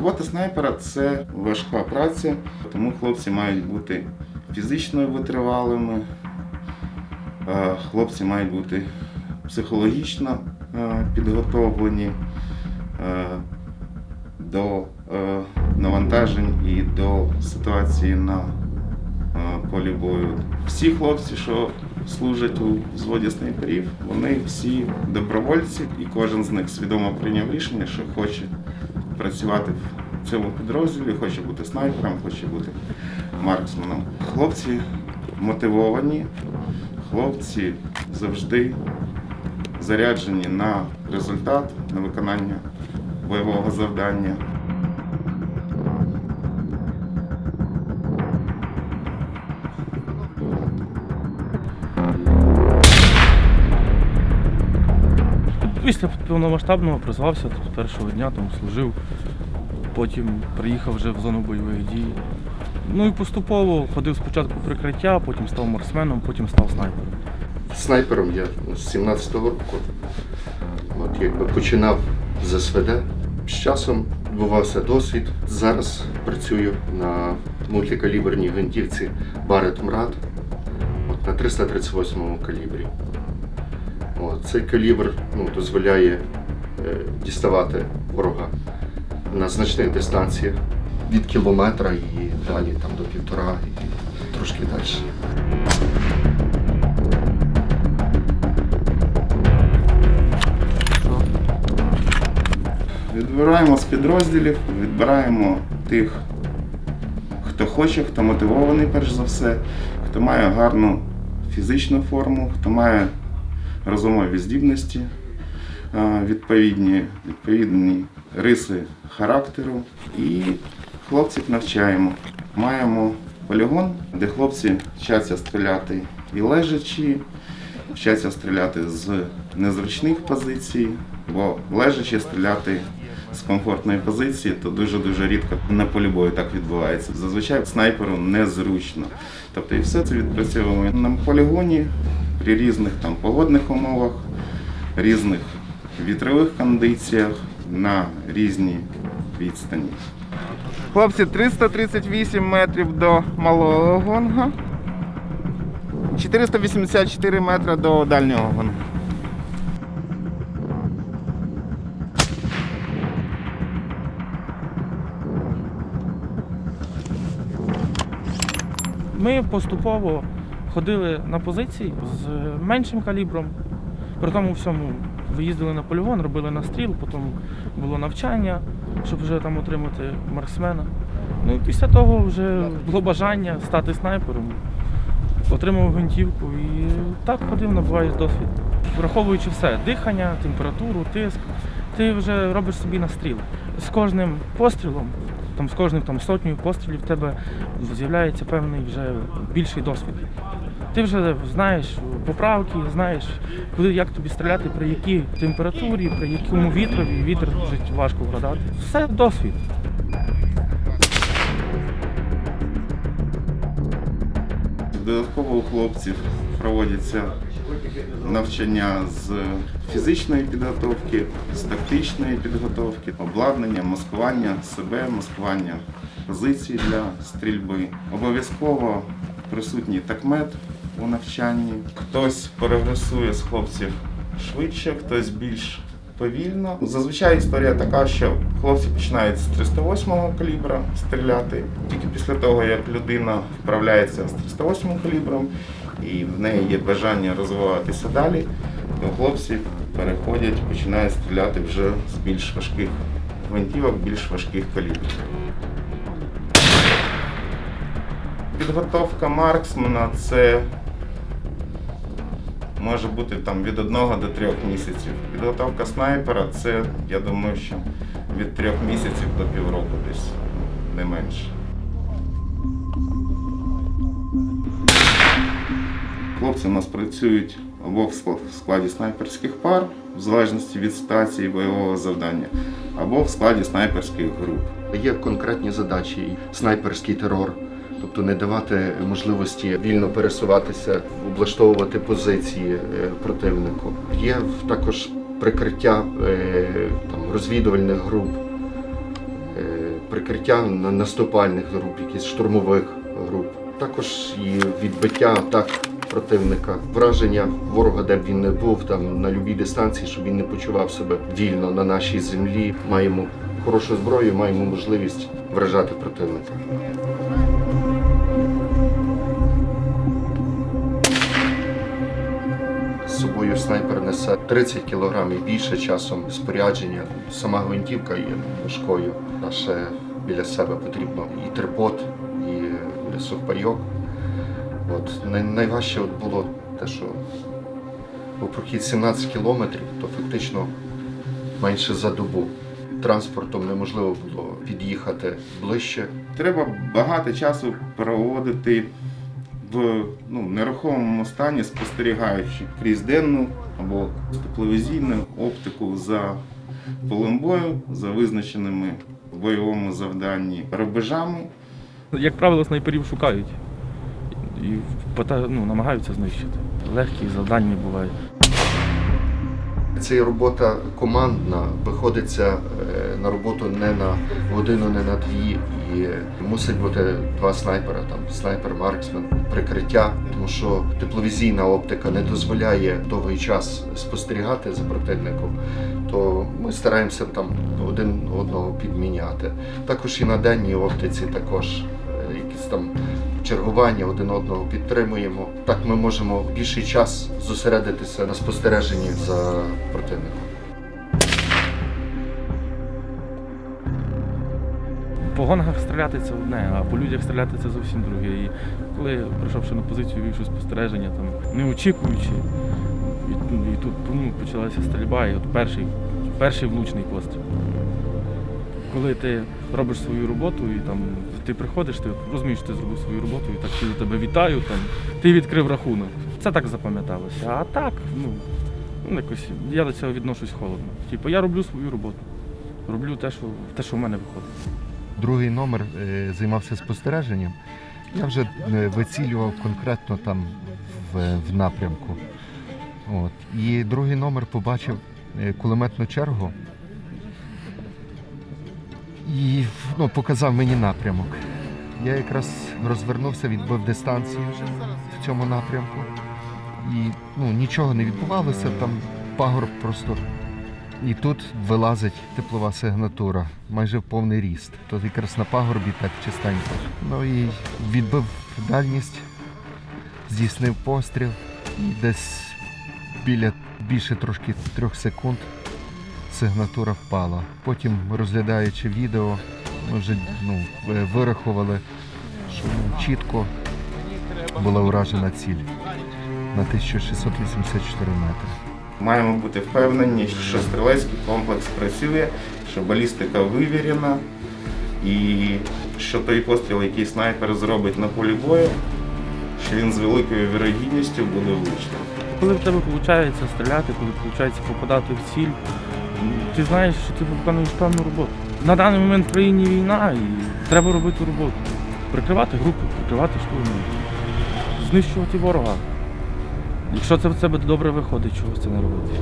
Робота снайпера це важка праця, тому хлопці мають бути фізично витривалими, е, хлопці мають бути психологічно е, підготовлені е, до навантажень і до ситуації на полі бою. Всі хлопці, що служать у взводі снайперів, вони всі добровольці, і кожен з них свідомо прийняв рішення, що хоче працювати в цьому підрозділі, хоче бути снайпером, хоче бути марксменом. Хлопці мотивовані, хлопці завжди заряджені на результат, на виконання бойового завдання. Після повномасштабного призвався тут першого дня, там служив, потім приїхав вже в зону бойових дій. Ну і поступово ходив спочатку прикриття, потім став марксменом, потім став снайпером. Снайпером я з 17-го року. От якби починав з СВД. З часом відбувався досвід. Зараз працюю на мультикаліберній гвинтівці Барет Мрад от, на 338 калібрі. Цей калібр ну, дозволяє е, діставати ворога на значних дистанціях від кілометра і далі там, до півтора і трошки далі. Відбираємо з підрозділів, відбираємо тих, хто хоче, хто мотивований перш за все, хто має гарну фізичну форму, хто має розумові здібності, е, відповідні, відповідні риси характеру. І хлопців навчаємо. Маємо полігон, де хлопці вчаться стріляти і лежачи, вчаться стріляти з незручних позицій, бо лежачи стріляти з комфортної позиції, то дуже-дуже рідко на полі бою так відбувається. Зазвичай снайперу незручно. Тобто і все це відпрацьовуємо на полігоні при різних там погодних умовах, різних вітрових кондиціях на різній відстані. Хлопці, 338 метрів до малого гонга. 484 метри до дальнього гонга. Ми поступово ходили на позиції з меншим калібром. При тому всьому виїздили на полігон, робили настріл, потім було навчання, щоб вже там отримати марксмена. Ну і після того вже було бажання стати снайпером. Отримав гвинтівку і так ходив, набуваєш досвід. Враховуючи все, дихання, температуру, тиск, ти вже робиш собі настріл. З кожним пострілом, там, з кожним там, сотнею пострілів в тебе з'являється певний вже більший досвід. Ти вже знаєш поправки, знаєш, куди як тобі стріляти, при якій температурі, при якому вітрові. Вітер дуже важко вгадати. Все досвід. Додатково у хлопців проводяться навчання з фізичної підготовки, з тактичної підготовки, обладнання, маскування себе, маскування позицій для стрільби. Обов'язково присутній такмет у навчанні. Хтось прогресує з хлопців швидше, хтось більш повільно. Зазвичай історія така, що хлопці починають з 308 калібра стріляти. Тільки після того, як людина вправляється з 308 калібром і в неї є бажання розвиватися далі, то хлопці переходять, починають стріляти вже з більш важких гвинтівок, більш важких калібрів. Підготовка марксмена це може бути там від одного до трьох місяців. Підготовка снайпера це, я думаю, що від трьох місяців до півроку десь, не менше. Хлопці у нас працюють або в склад- в складі снайперських пар, в залежності від ситуації бойового завдання, або в складі снайперських груп. Є конкретні задачі, снайперський терор, тобто не давати можливості вільно пересуватися, облаштовувати позиції е, противнику. Є також прикриття е, там, розвідувальних груп, е, прикриття наступальних груп, якісь штурмових груп. Також і відбиття атак противника, враження ворога, де б він не був, там на любій дистанції, щоб він не почував себе вільно на нашій землі. Маємо хорошу зброю, маємо можливість вражати противника. Снайпер несе 30 кг і більше часом спорядження. Сама гвинтівка є важкою, а ще біля себе потрібно і трипод, і сухпайок. От найважче от було те, що був прохід 17 кілометрів, то фактично менше за добу. Транспортом неможливо було під'їхати ближче. Треба багато часу проводити в ну, нерухомому стані, спостерігаючи крізь денну або тепловізійну оптику за полем бою, за визначеними в бойовому завданні рубежами. Як правило, снайперів шукають і ну, намагаються знищити. Легкі завдання буває. Це робота командна, виходиться е, на роботу не на годину, не на дві. І мусить бути два снайпера, там снайпер, марксмен, прикриття, тому що тепловізійна оптика не дозволяє довгий час спостерігати за противником, то ми стараємося там один одного підміняти. Також і на денній оптиці також е, якісь там чергування один одного підтримуємо. Так ми можемо більший час зосередитися на спостереженні за противником. По гонгах стріляти це одне, а по людях стріляти це зовсім друге. І коли прийшовши на позицію, вівши спостереження, там, не очікуючи, і, і тут ну, почалася стрільба, і от перший, перший влучний постріл. Коли ти робиш свою роботу і там ти приходиш, ти розумієш, що ти зробив свою роботу, і так всі до тебе вітаю, там, ти відкрив рахунок. Це так запам'яталося. А так, ну, ну якось я до цього відношусь холодно. Типу, я роблю свою роботу. Роблю те, що, те, що в мене виходить. Другий номер е, займався спостереженням. Я вже е, вицілював конкретно там в, в напрямку. От. І другий номер побачив е, кулеметну чергу і ну, показав мені напрямок. Я якраз розвернувся, відбив дистанцію в цьому напрямку. І ну, нічого не відбувалося, там пагорб просто і тут вилазить теплова сигнатура, майже в повний ріст. Тут якраз на пагорбі так чистенько. Ну і відбив дальність, здійснив постріл. І десь біля більше трошки трьох секунд сигнатура впала. Потім, розглядаючи відео, ми вже ну, вирахували, що ну, чітко була уражена ціль на 1684 метри. Маємо бути впевнені, що стрілецький комплекс працює, що балістика вивірена, і що той постріл, який снайпер зробить на полі бою, що він з великою вірогідністю буде влучним. Коли в тебе виходить стріляти, коли виходить попадати в ціль, ти знаєш, що ти виконуєш певну роботу. На даний момент в країні війна і треба робити роботу. Прикривати групи, прикривати штурми, знищувати ворога. Якщо це в тебе добре виходить, чого це не робити?